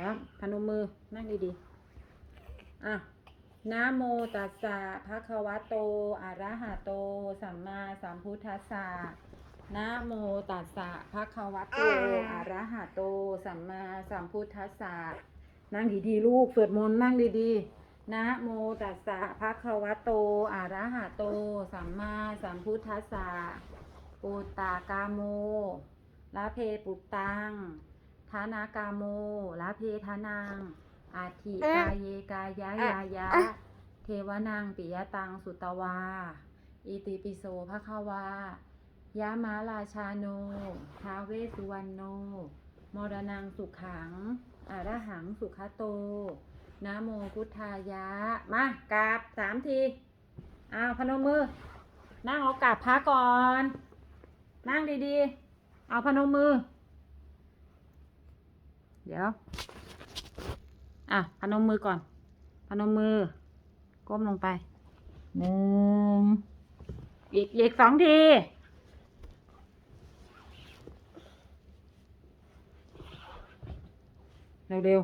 ครับพนมมือนั่งดีๆอะนะโมตัสสะภะคะวะโตอะระหะโต สัมมาสัมพุทธัสสะนะโมตัสสะภะคะวะโตอะระหะโต สัมมาสัมพุทธัสสะนั่งดีๆลูกสวดมนต์นั่งดีๆนะโมตัสสะภะคะวะโตอะระหะโต สัมมาสัมพุทธัสสะปุตตากาโมละเพปุตตัง ทานากาโมละเพทานังอาทิกายเยกายะยายะ เทวนังปิยตังสุตวา อิติปิโสภควายะมาราชาโน ทาเวสสุวรรณโน มรณังสุขังอรหังสุขโตนะโมพุทธายะ มากราบสามที อ้าวพนมมือ นั่งเอากราบพระก่อน นั่งดีๆ เอาพนมมือ เดี๋ยว อะพนมมือก่อน พนมมือ ก้มลงไปหนึ่งอีกอีกสองทีเร็ว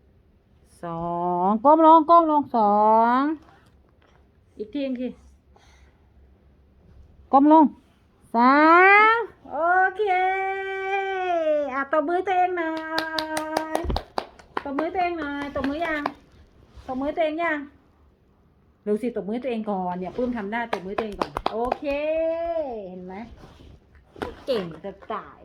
ๆสองก้มลงก้มลงสองอีกทีอีกทีก้มลงสาม อะตบมือตัวเองหน่อยตบมือตัวเองหน่อยตบมือยังตบมือตัวเองยังเร็วสิตบมือตัวเองก่อนเนี่ยปื้มทำได้ตบมือตัวเองก่อน โอเค เห็นไหมเก่งจะตาย